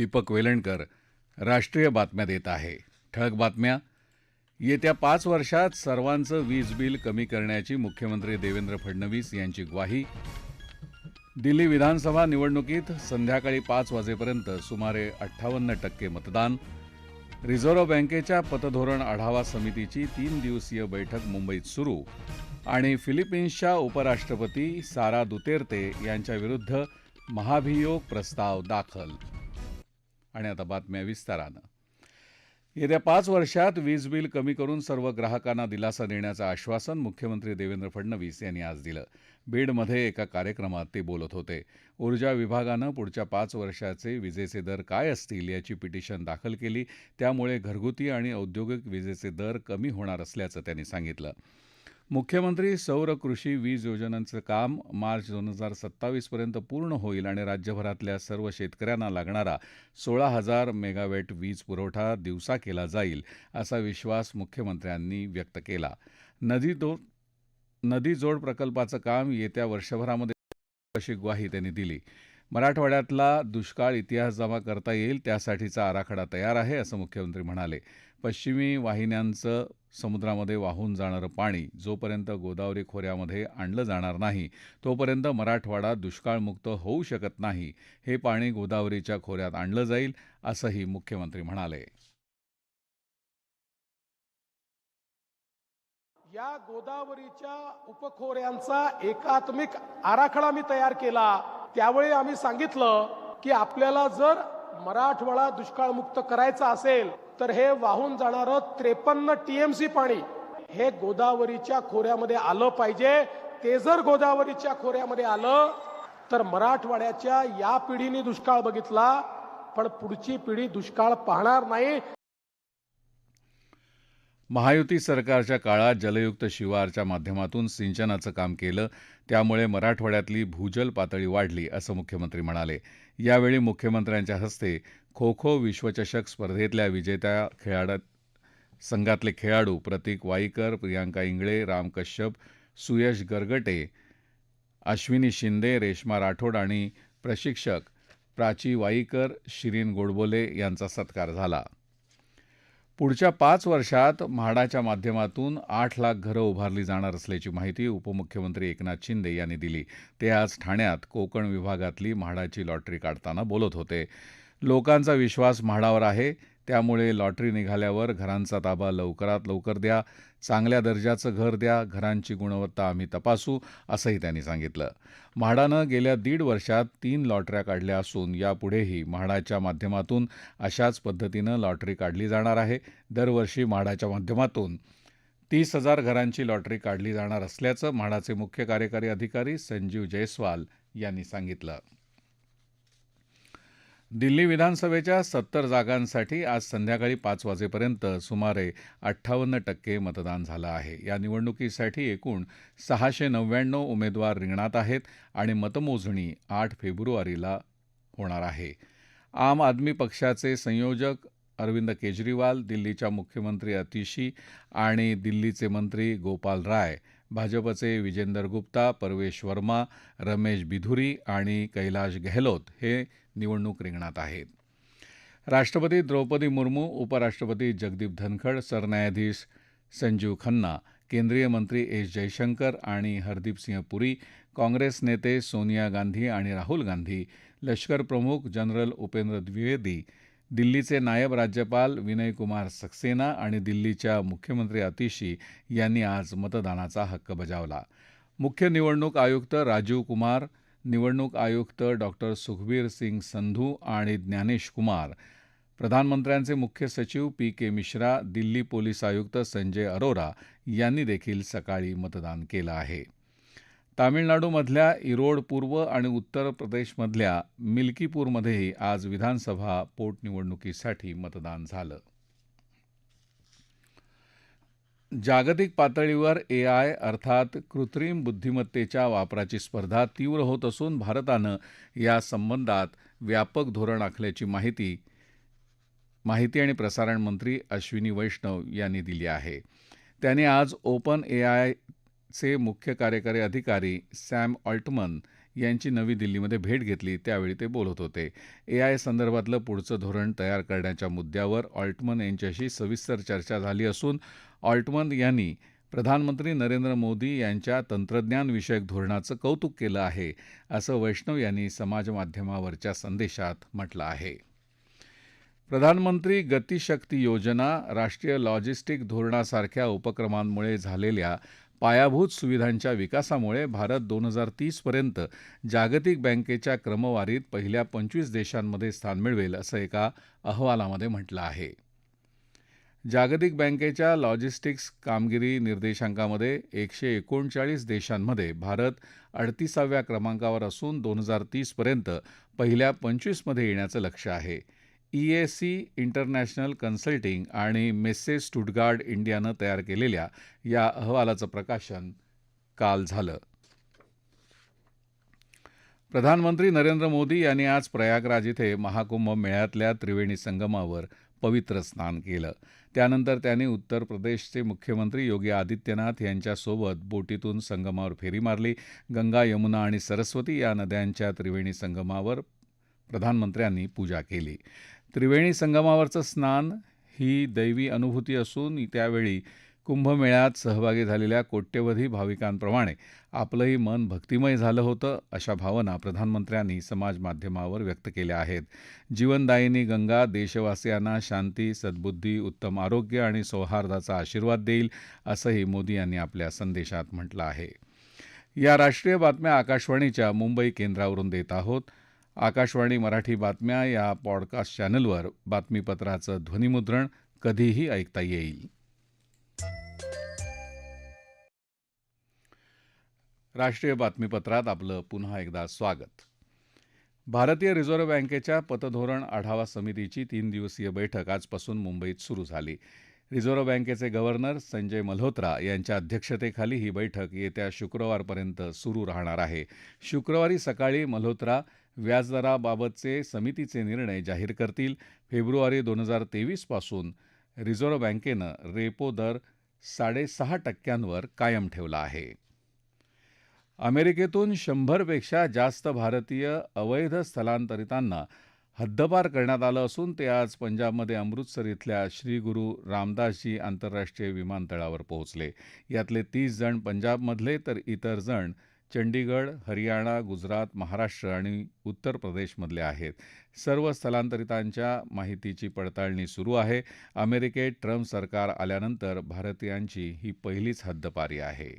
दीपक वेलणकर राष्ट्रीय बातम्या देत आहे. ठळक बातम्या. येत्या पाच वर्षात सर्वांचं वीज बिल कमी करण्याची मुख्यमंत्री देवेंद्र फडणवीस यांची ग्वाही. दिल्ली विधानसभा निवडणुकीत संध्याकाळी पाच वाजेपर्यंत सुमारे अठ्ठावन्न टक्के मतदान. रिझर्व्ह बँकेच्या पतधोरण आढावा समितीची तीन दिवसीय बैठक मुंबईत सुरू. आणि फिलिपिन्सच्या उपराष्ट्रपती सारा दुतेर्ते यांच्याविरुद्ध महाभियोग प्रस्ताव दाखल. आणि आता बातम्या विस्तारानं. येत्या पाच वर्षात वीज बिल कमी करून सर्व ग्राहकांना दिलासा देण्याचं आश्वासन मुख्यमंत्री देवेंद्र फडणवीस यांनी आज दिलं. बीडमध्ये एका कार्यक्रमात ते बोलत होते. ऊर्जा विभागानं पुढच्या पाच वर्षाचे विजेचे दर काय असतील याची पिटिशन दाखल केली. त्यामुळे घरगुती आणि औद्योगिक विजेचे दर कमी होणार असल्याचं त्यांनी सांगितलं. मुख्यमंत्री सौर कृषी वीज योजनांचं काम मार्च दोन हजार सत्तावीसपर्यंत पूर्ण होईल आणि राज्यभरातल्या सर्व शेतकऱ्यांना लागणारा सोळा हजार मेगावॅट वीज पुरवठा दिवसा केला जाईल असा विश्वास मुख्यमंत्र्यांनी व्यक्त केला. नदी दो नदी जोड प्रकल्पाचं काम येत्या वर्षभरामध्ये अशी ग्वाही त्यांनी दिली. मराठवाड्यातला दुष्काळ इतिहास जमा करता येईल त्यासाठीचा आराखडा तयार आहे असं मुख्यमंत्री म्हणाले. पश्चिमी वाहिन्यांचं समुद्रामध्ये वाहून जाणारं पाणी जोपर्यंत गोदावरी खोऱ्यामध्ये आणलं जाणार नाही तोपर्यंत मराठवाडा दुष्काळमुक्त होऊ शकत नाही. हे पाणी गोदावरीच्या खोऱ्यात आणलं जाईल असंही मुख्यमंत्री म्हणाले. या गोदावरीच्या उपखोऱ्यांचा एकात्मिक आराखडा मी तयार केला. त्यावेळी आम्ही सांगितलं की आपल्याला जर मराठवाडा दुष्काळमुक्त करायचा असेल तर हे वाहून जाणारं त्रेपन्न टीएमसी पाणी हे गोदावरीच्या खोऱ्यामध्ये आलं पाहिजे. ते जर गोदावरीच्या खोऱ्यामध्ये आलं तर मराठवाड्याच्या या पिढीने दुष्काळ बघितला पण पुढची पिढी दुष्काळ पाहणार नाही. महायुती सरकारच्या काळात जलयुक्त शिवारच्या माध्यमातून सिंचनाचं काम केलं त्यामुळे मराठवाड्यातली भूजल पातळी वाढली असं मुख्यमंत्री म्हणाले. यावेळी मुख्यमंत्र्यांच्या हस्ते खो खो विश्वचषक स्पर्धेतल्या विजेत्या खेळाडू संघातले खेळाडू प्रतीक वाईकर प्रियांका इंगळे राम कश्यप सुयश गरगटे अश्विनी शिंदे रेश्मा राठोड आणि प्रशिक्षक प्राची वाईकर शिरीन गोडबोले यांचा सत्कार झाला. पुढच्या पाच वर्षात म्हाडाच्या माध्यमातून आठ लाख घरं उभारली जाणार असल्याची माहिती उपमुख्यमंत्री एकनाथ शिंदे यांनी दिली. ते आज ठाण्यात कोकण विभागातली म्हाडाची लॉटरी काढताना बोलत होते. लोकांचा विश्वास म्हाडावर आहे. त्यामुळे लॉटरी निघाल्यावर घरांचा ताबा लवकरात लवकर द्या चांगल्या दर्जाचं घर द्या घरांची गुणवत्ता आम्ही तपासू असंही त्यांनी सांगितलं. म्हाडानं गेल्या दीड वर्षात तीन लॉटऱ्या काढल्या असून यापुढेही म्हाडाच्या माध्यमातून अशाच पद्धतीनं लॉटरी काढली जाणार आहे. दरवर्षी म्हाडाच्या माध्यमातून तीस हजार घरांची लॉटरी काढली जाणार असल्याचं म्हाडाचे मुख्य कार्यकारी अधिकारी संजीव जयस्वाल यांनी सांगितलं. दिल्ली विधानसभेच्या सत्तर जागांसाठी आज संध्याकाळी पाच वाजेपर्यंत सुमारे अठ्ठावन्न टक्के मतदान झालं आहे. या निवडणुकीसाठी एकूण सहाशे नव्याण्णव उमेदवार रिंगणात आहेत आणि मतमोजणी आठ फेब्रुवारीला होणार आहे. आम आदमी पक्षाचे संयोजक अरविंद केजरीवाल दिल्लीच्या मुख्यमंत्री अतिशी आणि दिल्लीचे मंत्री गोपाल राय भाजपचे विजेंदर गुप्ता परवेश वर्मा रमेश बिधुरी आणि कैलाश गेहलोत हे निवडणूक रिंगणात आहेत. राष्ट्रपती द्रौपदी मुर्मू उपराष्ट्रपती जगदीप धनखड सरन्यायाधीश संजीव खन्ना केंद्रीय मंत्री एस जयशंकर आणि हरदीप सिंह पुरी काँग्रेस नेते सोनिया गांधी आणि राहुल गांधी लष्कर प्रमुख जनरल उपेंद्र द्विवेदी दिल्लीचे नायब राज्यपाल विनय कुमार सक्सेना आणि दिल्लीच्या मुख्यमंत्री अतिशी यांनी आज मतदानाचा हक्क बजावला. मुख्य निवडणूक आयुक्त राजीव कुमार निवडणूक आयुक्त डॉक्टर सुखबीर सिंग संधू आणि ज्ञानेश कुमार. प्रधानमंत्र्यांचे मुख्य सचिव P K Mishra Delhi police आयुक्त संजय अरोरा यांनी देखील सकाळी मतदान केलं आहे. तामिळनाडूमधल्या इरोड पूर्व आणि उत्तर प्रदेशमधल्या मिल्कीपूरमध्येही आज विधानसभा पोटनिवडणुकीसाठी मतदान झालं. जागतिक पातळीवर ए आय अर्थात कृत्रिम बुद्धिमत्तेच्या वापराची स्पर्धा तीव्र होत असून भारतानं या संबंधात व्यापक धोरण आखल्याची माहिती माहिती आणि प्रसारण मंत्री अश्विनी वैष्णव यांनी दिली आहे. त्यांनी आज ओपन ए आय चे मुख्य कार्यकारी अधिकारी सॅम ऑल्टमन यांची नवी दिल्लीमध्ये भेट घेतली. त्यावेळी ते बोलत होते. ए आय संदर्भातलं पुढचं धोरण तयार करण्याच्या मुद्द्यावर ऑल्टमन यांच्याशी सविस्तर चर्चा झाली असून ऑल्टमन यांनी प्रधानमंत्री नरेंद्र मोदी यांच्या तंत्रज्ञानविषयक धोरणाचं कौतुक केलं आहे असं वैष्णव यांनी समाजमाध्यमावरच्या संदेशात म्हटलं आहे. प्रधानमंत्री गतिशक्ती योजना राष्ट्रीय लॉजिस्टिक धोरणासारख्या उपक्रमांमुळे झालेल्या पायाभूत सुविधांच्या विकासामुळे भारत दोन हजार तीसपर्यंत जागतिक बँकेच्या क्रमवारीत पहिल्या पंचवीस देशांमध्ये स्थान मिळवेल असं एका अहवालामध्ये म्हटलं आहे. जागतिक बँकेच्या लॉजिस्टिक्स कामगिरी निर्देशांकामध्ये एकशे एकोणचाळीस देशांमध्ये भारत अडतीसाव्या क्रमांकावर असून दोन हजार तीसपर्यंत पहिल्या पंचवीसमध्ये येण्याचं लक्ष्य आहे. E A C international consulting आणि मेस्से स्टुटगार्ड इंडियानं तयार केलेल्या या अहवालाचं प्रकाशन काल झालं. प्रधानमंत्री नरेंद्र मोदी यांनी आज प्रयागराज इथे महाकुंभ मेळ्यातल्या त्रिवेणी संगमावर पवित्र स्नान केलं. त्यानंतर त्यांनी उत्तर प्रदेशचे मुख्यमंत्री योगी आदित्यनाथ यांच्यासोबत बोटीतून संगमावर फेरी मारली. गंगा यमुना आणि सरस्वती या नद्यांच्या त्रिवेणी संगमावर प्रधानमंत्र्यांनी पूजा केली. त्रिवेणी संगमावरचं स्नान ही दैवी अनुभूती असून त्यावेळी कुंभमेळ्यात सहभागी झालेल्या कोट्यवधी भाविकांप्रमाणे आपलंही मन भक्तिमय झालं होतं अशा भावना प्रधानमंत्र्यांनी समाजमाध्यमावर व्यक्त केल्या आहेत. जीवनदायिनी गंगा देशवासियांना शांती सद्बुद्धी उत्तम आरोग्य आणि सौहार्दाचा आशीर्वाद देईल असंही मोदी यांनी आपल्या संदेशात म्हटलं आहे. या राष्ट्रीय बातम्या आकाशवाणीच्या मुंबई केंद्रावरून देत आहोत. आकाशवाणी मराठी बातम्या या पॉडकास्ट चॅनलवर बातमीपत्राचं ध्वनिमुद्रण कधीही ऐकता येईल. राष्ट्रीय बातमीपत्रात आपलं पुन्हा एकदा स्वागत. भारतीय रिझर्व्ह बँकेच्या पतधोरण आढावा समितीची तीन दिवसीय बैठक आजपासून मुंबईत सुरू झाली. रिझर्व्ह बँकेचे गव्हर्नर संजय मल्होत्रा यांच्या अध्यक्षतेखाली ही बैठक येत्या शुक्रवारपर्यंत सुरू राहणार आहे. शुक्रवारी सकाळी मल्होत्रा व्याजदराबाबतचे समितीचे निर्णय जाहीर करतील. फेब्रुवारी दोन हजार तेवीसपासून रिझर्व्ह बँकेनं रेपो दर साडेसहा टक्क्यांवर कायम ठेवला आहे. अमेरिकेतून शंभरपेक्षा जास्त भारतीय अवैध स्थलांतरितांना हद्दपार करण्यात आलं असून ते आज पंजाबमध्ये अमृतसर इथल्या श्री गुरु रामदासजी आंतरराष्ट्रीय विमानतळावर पोहोचले. यातले तीस जण पंजाबमधले तर इतर जण चंडीगड हरियाणा गुजरात महाराष्ट्र आणि उत्तर प्रदेशमधले आहेत. सर्व स्थलांतरितांच्या माहितीची पडताळणी सुरू आहे. अमेरिकेत ट्रम्प सरकार आल्यानंतर भारतीयांची ही पहिलीच हद्दपारी आहे.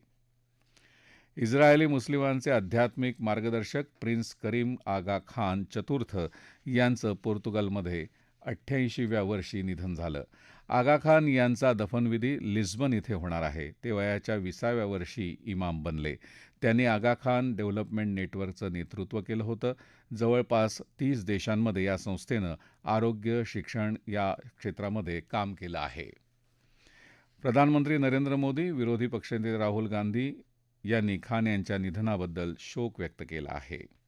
इस्रायली मुस्लिमांचे आध्यात्मिक मार्गदर्शक प्रिन्स करीम आगा खान चतुर्थ यांचं पोर्तुगालमध्ये अठ्ठ्याऐंशीव्या वर्षी निधन झालं. आगा खान यांचा दफनविधी लिस्बन इथे होणार आहे. ते वयाच्या विसाव्या वर्षी इमाम बनले. त्यांनी आगा खान डेव्हलपमेंट नेटवर्कचं नेतृत्व केलं होतं. जवळपास तीस देशांमध्ये या संस्थेनं आरोग्य शिक्षण या क्षेत्रामध्ये काम केलं आहे. प्रधानमंत्री नरेंद्र मोदी विरोधी पक्षनेते राहुल गांधी यांनी खान यांच्या निधनाबद्दल शोक व्यक्त केला आहे.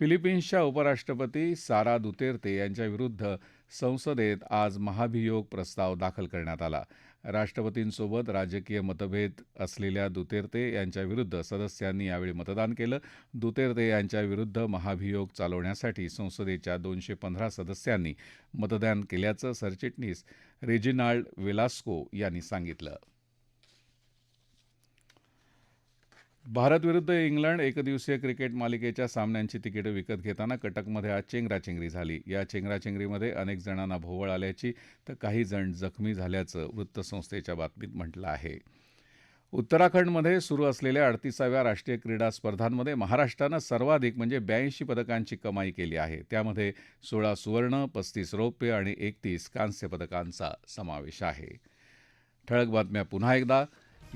फिलिपिन्सच्या उपराष्ट्रपती सारा दुतेर्ते यांच्याविरुद्ध संसदेत आज महाभियोग प्रस्ताव दाखल करण्यात आला. राष्ट्रपतींसोबत राजकीय मतभेद असलेल्या दुतेर्ते यांच्याविरुद्ध सदस्यांनी यावेळी मतदान केलं. दुतेर्ते यांच्याविरुद्ध महाभियोग चालवण्यासाठी संसदेच्या दोनशे पंधरा सदस्यांनी मतदान केल्याचं सरचिटणीस रेजिनाल्ड वेलास्को यांनी सांगितलं. भारत विरुद्ध इंग्लंड एकदिवसीय क्रिकेट मालिकेच्या सामन्यांची तिकीटं विकत घेताना कटकमध्ये आज चेंगराचेंगरी झाली. या चेंगराचेंगरीमध्ये अनेक जणांना भोवळ आल्याची तर काही जण जखमी झाल्याचं वृत्तसंस्थेच्या बातमीत म्हटलं आहे. उत्तराखंडमध्ये सुरू असलेल्या अडतीसाव्या राष्ट्रीय क्रीडा स्पर्धांमध्ये महाराष्ट्रानं सर्वाधिक म्हणजे ब्याऐंशी पदकांची कमाई केली आहे. त्यामध्ये सोळा सुवर्ण पस्तीस रौप्य आणि एकतीस कांस्य पदकांचा समावेश आहे. ठळक बातम्या पुन्हा एकदा.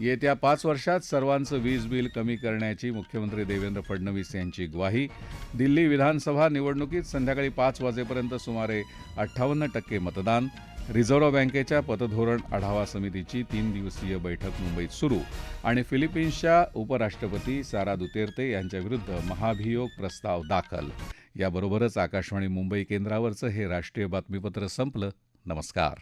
येत्या पाच वर्षात सर्वांचं वीज बिल कमी करण्याची मुख्यमंत्री देवेंद्र फडणवीस यांची ग्वाही. दिल्ली विधानसभा निवडणुकीत संध्याकाळी पाच वाजेपर्यंत सुमारे अठ्ठावन्न टक्के मतदान. रिझर्व्ह बँकेच्या पतधोरण आढावा समितीची तीन दिवसीय बैठक मुंबईत सुरू. आणि फिलिपिन्सच्या उपराष्ट्रपती सारा दुतेर्ते यांच्याविरुद्ध महाभियोग प्रस्ताव दाखल. याबरोबरच आकाशवाणी मुंबई केंद्रावरचं हे राष्ट्रीय बातमीपत्र संपलं. नमस्कार.